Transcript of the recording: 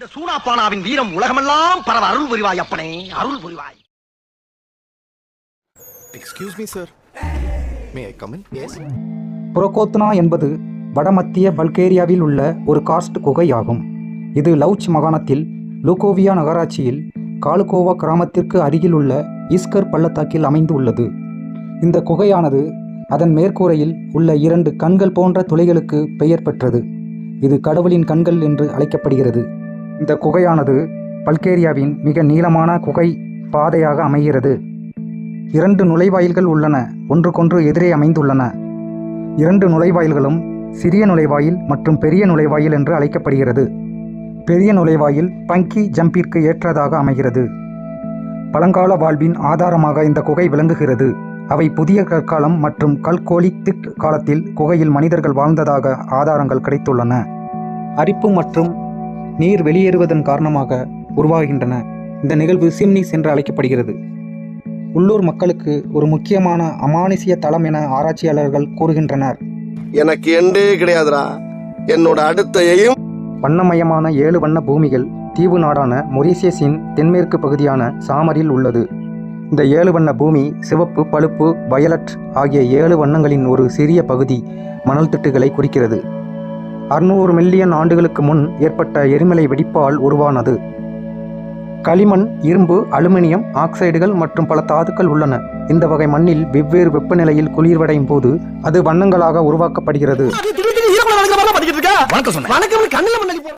இந்த சூனாப்பானாவின் வீரம் உலகமெல்லாம் பரவ அருள் புரிவாய் அப்பனே அருள் புரிவாய். Excuse me sir may I come in yes புரோகோத்னா என்பது வடமத்திய பல்கேரியாவில் உள்ள ஒரு கார்ஸ்ட் குகையாகும். இது லவுச் மாகாணத்தில் லூகோவியா நகராட்சியில் காலுகோவா கிராமத்திற்கு அருகில் உள்ள ஈஸ்கர் பள்ளத்தாக்கில் அமைந்து உள்ளது. இந்த குகையானது அதன் மேற்கூரையில் உள்ள இரண்டு கண்கள் போன்ற துளைகளுக்கு பெயர் பெற்றது. இது கடவுளின் கண்கள் என்று அழைக்கப்படுகிறது. இந்த குகையானது பல்கேரியாவின் மிக நீளமான குகை பாதையாக அமைகிறது. இரண்டு நுழைவாயில்கள் உள்ளன ஒன்றுக்கொன்று எதிரே அமைந்துள்ளன. இரண்டு நுழைவாயில்களும் சிறிய நுழைவாயில் மற்றும் பெரிய நுழைவாயில் என்று அழைக்கப்படுகிறது. பெரிய நுழைவாயில் பங்கி ஜம்பிற்கு ஏற்றதாக அமைகிறது. பழங்கால வாழ்வின் ஆதாரமாக இந்த குகை விளங்குகிறது. அவை புதிய கற்காலம் மற்றும் கல்கோலித்திக் காலத்தில் குகையில் மனிதர்கள் வாழ்ந்ததாக ஆதாரங்கள் கிடைத்துள்ளன. அரிப்பு மற்றும் நீர் வெளியேறுவதன் காரணமாக உருவாகின்றன. இந்த நிகழ்வு சிம்னிஸ் என்று அழைக்கப்படுகிறது. உள்ளூர் மக்களுக்கு ஒரு முக்கியமான அமானுஷ்ய தலம் என ஆராய்ச்சியாளர்கள் கூறுகின்றனர். எனக்கு எண்டே கிடையாதுடா. என்னோட அடுத்த எய்ம் வண்ணமயமான ஏழு வண்ண பூமிகள் தீவு நாடான மொரீசியஸின் தென்மேற்கு பகுதியான சாமரில் உள்ளது. இந்த ஏழு வண்ண பூமி சிவப்பு பழுப்பு வயலட் ஆகிய ஏழு வண்ணங்களின் ஒரு சிறிய பகுதி மணல் திட்டுகளை குறிக்கிறது. அறுநூறு மில்லியன் ஆண்டுகளுக்கு முன் ஏற்பட்ட எரிமலை வெடிப்பால் உருவானது. களிமண் இரும்பு அலுமினியம் ஆக்சைடுகள் மற்றும் பல தாதுக்கள் உள்ளன. இந்த வகை மண்ணில் வெவ்வேறு வெப்பநிலையில் குளிர்வடையும் போது அது வண்ணங்களாக உருவாக்கப்படுகிறது.